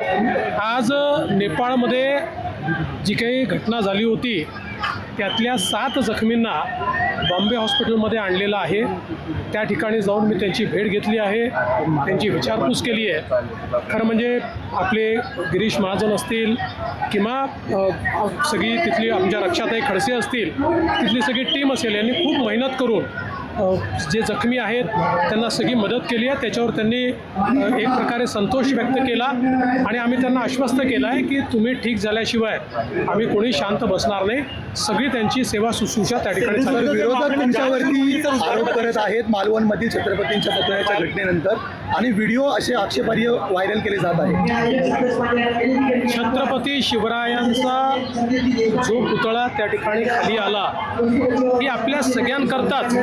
आज नेपाळमध्ये जी काही घटना झाली होती त्यातल्या सात जखमींना बॉम्बे हॉस्पिटलमध्ये आणलेलं आहे. त्या ठिकाणी जाऊन मी त्यांची भेट घेतली आहे. त्यांची विचारपूस केली आहे. खरं म्हणजे आपले गिरीश महाजन असतील किंवा सगळी तिथली आमच्या रक्षाताई खडसे असतील तिथली सगळी टीम असेल यांनी खूप मेहनत करून जे जखमी आहेत त्यांना सगळी मदत केली आहे. त्याच्यावर त्यांनी एक प्रकारे संतोष व्यक्त केला. आणि आम्ही त्यांना आश्वस्त केलं आहे की तुम्ही ठीक झाल्याशिवाय आम्ही कोणी शांत बसणार नाही. सगळी त्यांची सेवा शुश्रूषा त्या ठिकाणी विरोधक तुमच्यावरती आरोप करत आहेत मालवणमधील छत्रपतींच्या पुतळ्याच्या घटनेनंतर. आणि व्हिडिओ असे आक्षेपार्ह व्हायरल केले जात आहेत. छत्रपती शिवरायांचा जो पुतळा त्या ठिकाणी खाली आला ही आपल्या सगळ्यांकरताच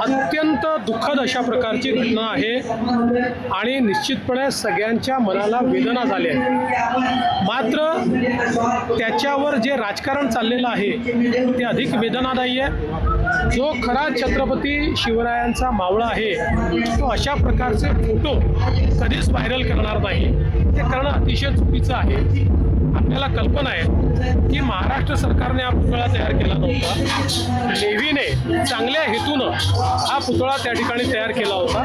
अत्यंत दुःखद अशा प्रकारची घटना आहे. आणि निश्चितपणे सगळ्यांच्या मनाला वेदना झाल्या आहेत. मात्र त्याच्यावर जे राजकारण चाललेलं आहे ते अधिक वेदनादायी आहे. जो खरा छत्रपती शिवरायांचा मावळा आहे तो अशा प्रकारचे फोटो कधीच व्हायरल करणार नाही. ते करणं अतिशय चुकीचं आहे. आपल्याला कल्पना आहे की महाराष्ट्र सरकारने हा पुतळा तयार केला नव्हता. नेव्हीने चांगल्या हेतूनं हा पुतळा त्या ठिकाणी तयार केला होता.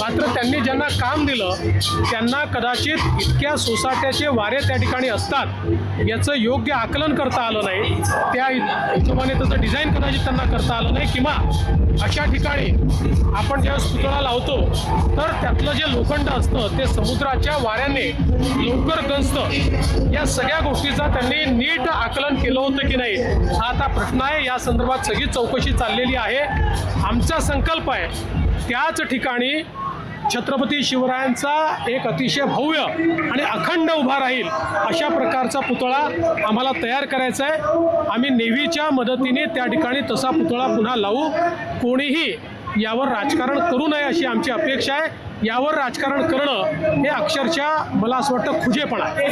मात्र त्यांनी ज्यांना काम दिलं त्यांना कदाचित इतक्या सोसाट्याचे वारे त्या ठिकाणी असतात याचं योग्य आकलन करता आलं नाही. त्या हिशोबाने त्याचं डिझाईन कदाचित त्यांना करता आलं नाही किंवा अशा ठिकाणी आपण ज्यावेळेस पुतळा लावतो तर त्यातलं जे लोखंड असतं ते समुद्राच्या वाऱ्याने लवकर गंजतं या सगळ्या गोष्टीचा त्यांनी नीट आकलन केलं होतं की नाही हा आता प्रश्न आहे. या संदर्भात सगळी चौकशी चाललेली आहे. आमचा संकल्प आहे त्याच ठिकाणी छत्रपती शिवरायांचा एक अतिशय भव्य आणि अखंड उभा राहील अशा प्रकारचा पुतळा आम्हाला तयार करायचा आहे. आम्ही नेव्हीच्या मदतीने त्या ठिकाणी तसा पुतळा पुन्हा लावू. कोणीही यावर राजकारण करू नये अशी आमची अपेक्षा आहे. यावर राजकारण करणं हे अक्षरशः मला असं वाटतं खुजेपणा आहे.